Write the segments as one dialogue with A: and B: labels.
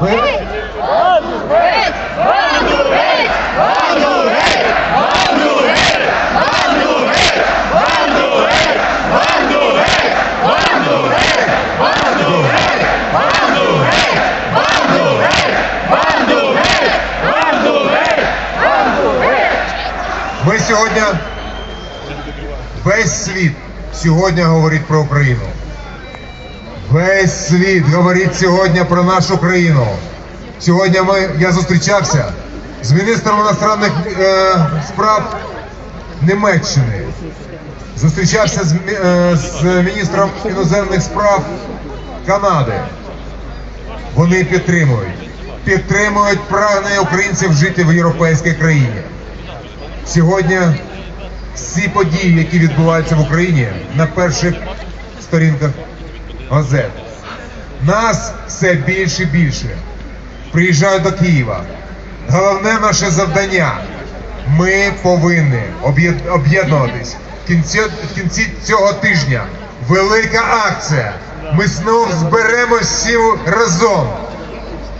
A: Ми сьогодні весь світ сьогодні говорить про Україну. Весь світ говорить сьогодні про нашу країну. Сьогодні ми, я зустрічався з міністром іностранних е, справ Німеччини. Зустрічався з, е, з міністром іноземних справ Канади. Вони підтримують. Підтримують прагнення українців жити в європейській країні. Сьогодні всі події, які відбуваються в Україні, на перших сторінках газет. Нас все більше і більше. Приїжджають до Києва. Головне наше завдання. Ми повинні об'єднуватись. В кінці, в кінці цього тижня велика акція. Ми знов зберемось всі разом.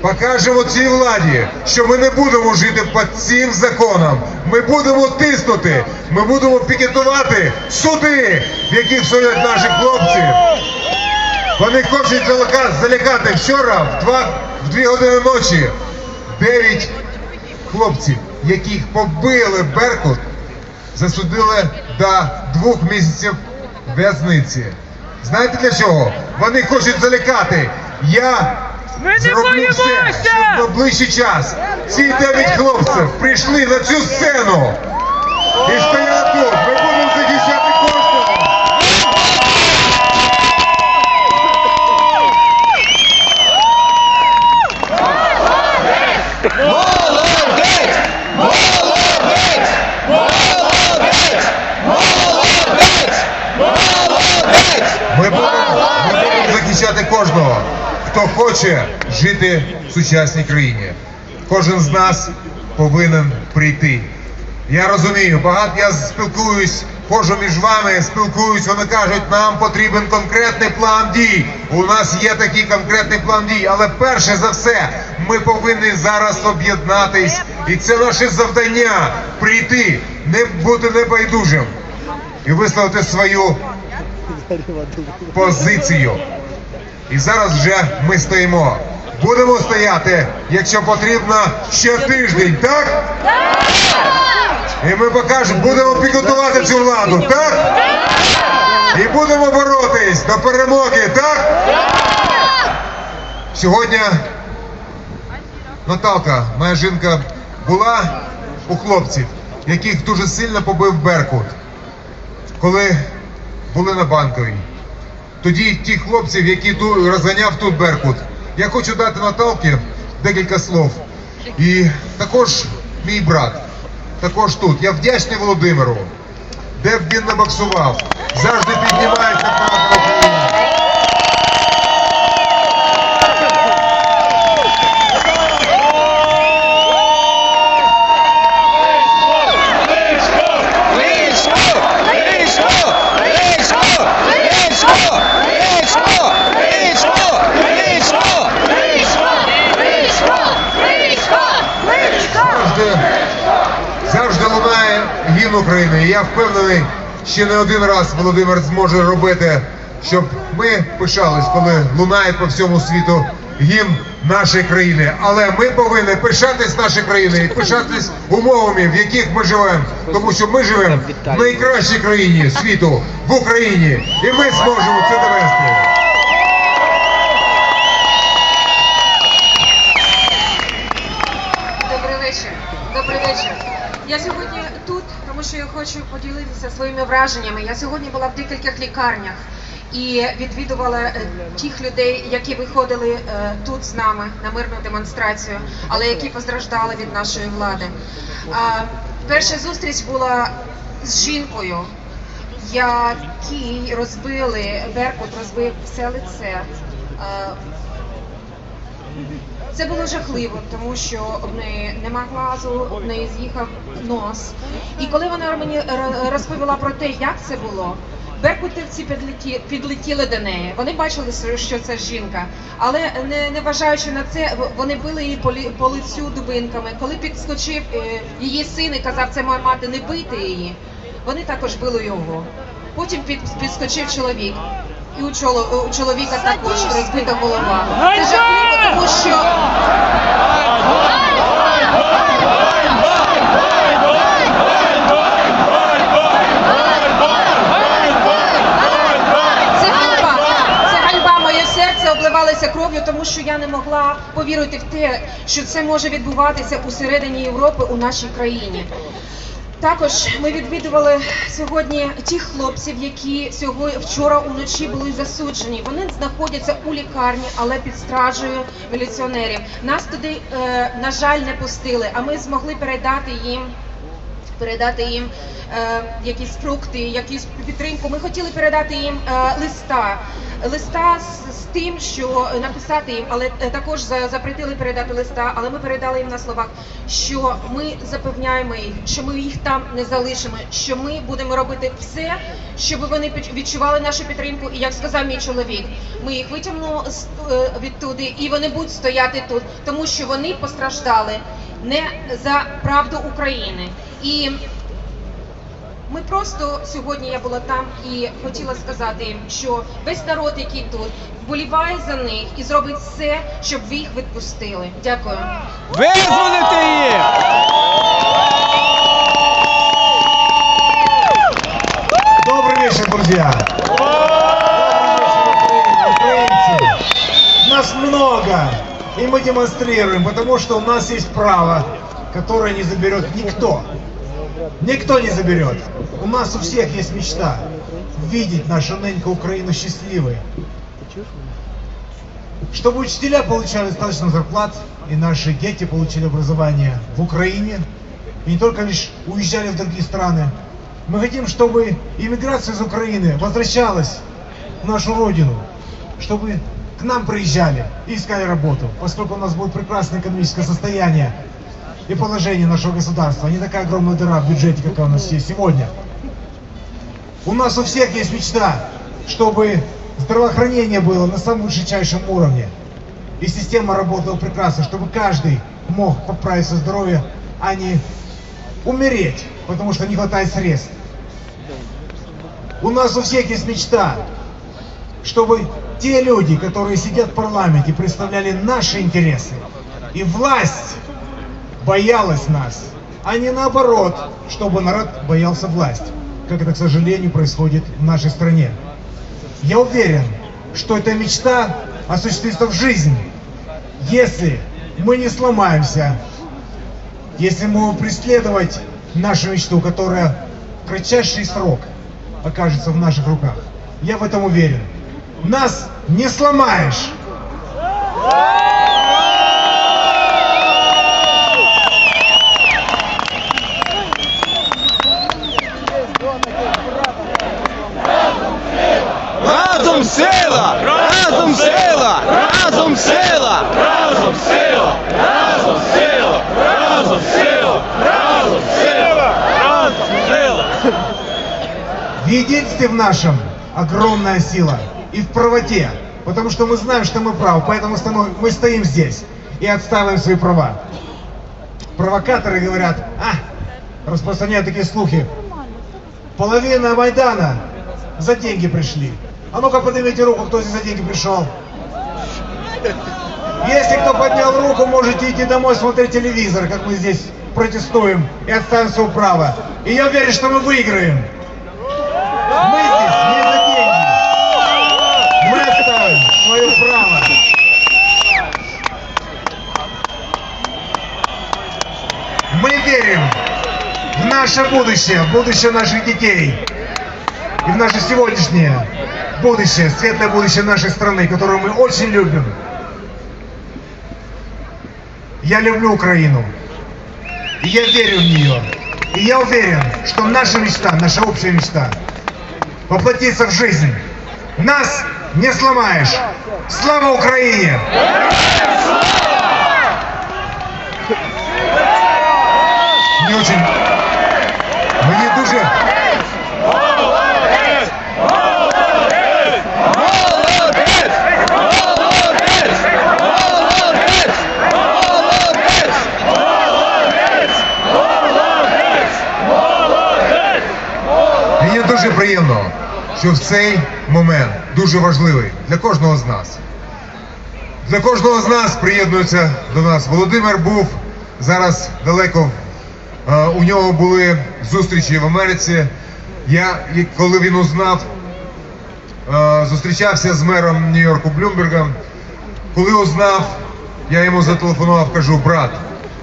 A: Покажемо цій владі, що ми не будемо жити під цим законом. Ми будемо тиснути, ми будемо пікетувати суди, в яких стоять наші хлопці. Вони хочуть залякати, залякати вчора в два в дві години ночі. Дев'ять хлопців, яких побили Беркут, засудили до двох місяців в'язниці. Знаєте для чого? Вони хочуть залякати. Я
B: Ми не
A: зроблю все, щоб в найближчий час ці дев'ять хлопців прийшли на цю сцену і стояли тут. Жити в сучасній країні. Кожен з нас повинен прийти. Я розумію, багато я спілкуюсь, ходжу між вами, спілкуюсь, вони кажуть, нам потрібен конкретний план дій. У нас є такий конкретний план дій, але перше за все, ми повинні зараз об'єднатись, і це наше завдання прийти, не бути небайдужим і висловити свою позицію. І зараз вже ми стоїмо. Будемо стояти, якщо потрібно, ще тиждень, так? І ми покажемо, будемо підготувати цю владу, так? І будемо боротись до перемоги, так? Сьогодні Наталка, моя жінка, була у хлопців, яких дуже сильно побив Беркут коли були на банковій. Тоді ті хлопців, які розганяв тут Беркут. Я хочу дати Наталки декілька слов. І також мій брат, також тут. Я вдячний Володимиру, де б він не боксував, завжди піднімається прапор України. І я впевнений, ще не один раз Володимир зможе робити, щоб ми пишались, коли лунає по всьому світу гімн нашої країни. Але ми повинні пишатись нашою країною і пишатись умовами, в яких ми живемо. Тому що ми живемо в найкращій країні світу в Україні, і ми зможемо це довести.
C: Добрий вечір. Добрий вечір. Я сьогодні тому що я хочу поділитися своїми враженнями. Я сьогодні була в декількох лікарнях і відвідувала е, тих людей, які виходили е, тут з нами на мирну демонстрацію, але які постраждали від нашої влади. Перша зустріч була з жінкою, якій розбили Беркут, розбив все лице. Це було жахливо, тому що в неї нема глазу, в неї з'їхав нос. І коли вона мені розповіла про те, як це було, Беркутівці підлеті, підлетіли до неї. Вони бачили, що це жінка, але не, не вважаючи на це, вони били її по, по лицю дубинками. Коли підскочив е, її син і казав, це моя мати, не бити її. Вони також били його. Потім під, підскочив чоловік. І у, чоло, у чоловіка також розбита голова. Це жахливо, тому що обливалося кров'ю, тому що я не могла повірити в те, що це може відбуватися усередині Європи у нашій країні. Також ми відвідували сьогодні тих хлопців, які сьогодні вчора уночі були засуджені. Вони знаходяться у лікарні, але під стражею міліціонерів. Нас туди, е, на жаль, не пустили, а ми змогли передати їм передати їм е, якісь фрукти, якусь підтримку. Ми хотіли передати їм е, листа. Листа з, з тим, що написати їм, але е, також запретили передати листа, але ми передали їм на словах, що ми запевняємо їх, що ми їх там не залишимо, що ми будемо робити все, щоб вони відчували нашу підтримку. І як сказав мій чоловік, ми їх витягнемо відтуди, і вони будуть стояти тут, тому що вони постраждали не за правду України. І ми просто сьогодні я була там і хотіла сказати їм, що весь народ, який тут, вболіває за них і зробить все, щоб ви їх відпустили. Дякую.
D: Визволити їх!
E: Добрый вечер, друзья! Украинцы! Нас много, и мы демонстрируем, потому что у нас есть право, которое не заберет никто. Никто не заберет. У нас у всех есть мечта видеть нашу неньку Украину счастливой. Чтобы учителя получали достаточно зарплат, и наши дети получили образование в Украине, и не только лишь уезжали в другие страны. Мы хотим, чтобы иммиграция из Украины возвращалась в нашу родину, чтобы к нам приезжали и искали работу, поскольку у нас будет прекрасное экономическое состояние и положение нашего государства, а не такая огромная дыра в бюджете, какая у нас есть сегодня. У нас у всех есть мечта, чтобы здравоохранение было на самом высочайшем уровне. И система работала прекрасно, чтобы каждый мог поправить свое здоровье, а не умереть, потому что не хватает средств. У нас у всех есть мечта, чтобы те люди, которые сидят в парламенте, представляли наши интересы. И власть боялась нас, а не наоборот, чтобы народ боялся власть, как это, к сожалению, происходит в нашей стране. Я уверен, что эта мечта осуществится в жизнь, если мы не сломаемся, если мы будем преследовать нашу мечту, которая в кратчайший срок окажется в наших руках. Я в этом уверен. Нас не сломаешь.
D: Разом сила! Разом сила! Разом сила!
F: Разом сила! Разом сила! Разом сила! Разом сила! Разом сила!
E: В единстве в нашем огромная сила и в правоте, потому что мы знаем, что мы правы, поэтому мы стоим здесь и отстаиваем свои права. Провокаторы говорят, а, распространяют такие слухи, половина Майдана за деньги пришли. А ну-ка поднимите руку, кто здесь за деньги пришел. Если кто поднял руку, можете идти домой смотреть телевизор, как мы здесь протестуем и отставим свое право. И я уверен, что мы выиграем. Мы свое право. Мы верим в наше будущее, в будущее наших детей и в наше сегодняшнее будущее, светлое будущее нашей страны, которую мы очень любим. Я люблю Украину. И я верю в нее. И я уверен, что наша мечта, наша общая мечта воплотится в жизнь. Нас не сломаешь. Слава Украине! Не очень...
A: що в цей момент дуже важливий для кожного з нас. Для кожного з нас приєднується до нас. Володимир був зараз далеко. е, У нього були зустрічі в Америці. Я, коли він узнав, е, зустрічався з мером Нью-Йорку Блюмбергом. Коли узнав, я йому зателефонував, кажу, брат,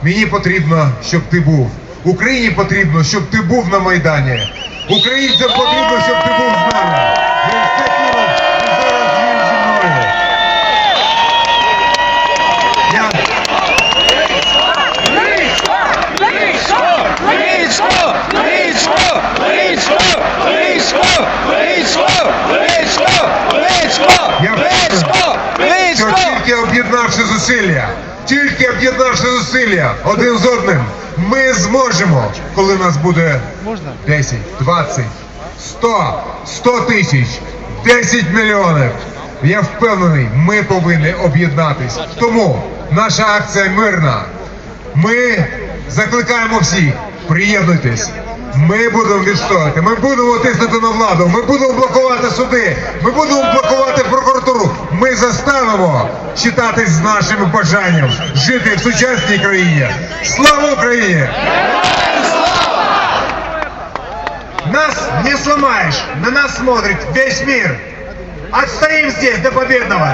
A: мені потрібно, щоб ти був. Україні потрібно, щоб ти був на Майдані. Українцям потрібно, щоб зусилля, тільки об'єднавши зусилля один з одним, ми зможемо, коли нас буде 10, 20, 100, 100 тисяч, 10 мільйонів. Я впевнений, ми повинні об'єднатись. Тому наша акція мирна. Ми закликаємо всіх, приєднуйтесь. Ми будемо відстояти, ми будемо тиснути на владу, ми будемо блокувати суди, ми будемо блокувати прокуратуру. Ми заставимо читатись з нашим бажанням жити в сучасній країні. Слава Україні!
E: Нас не сломаешь, на нас смотрит весь мир. Отстоим здесь до победного.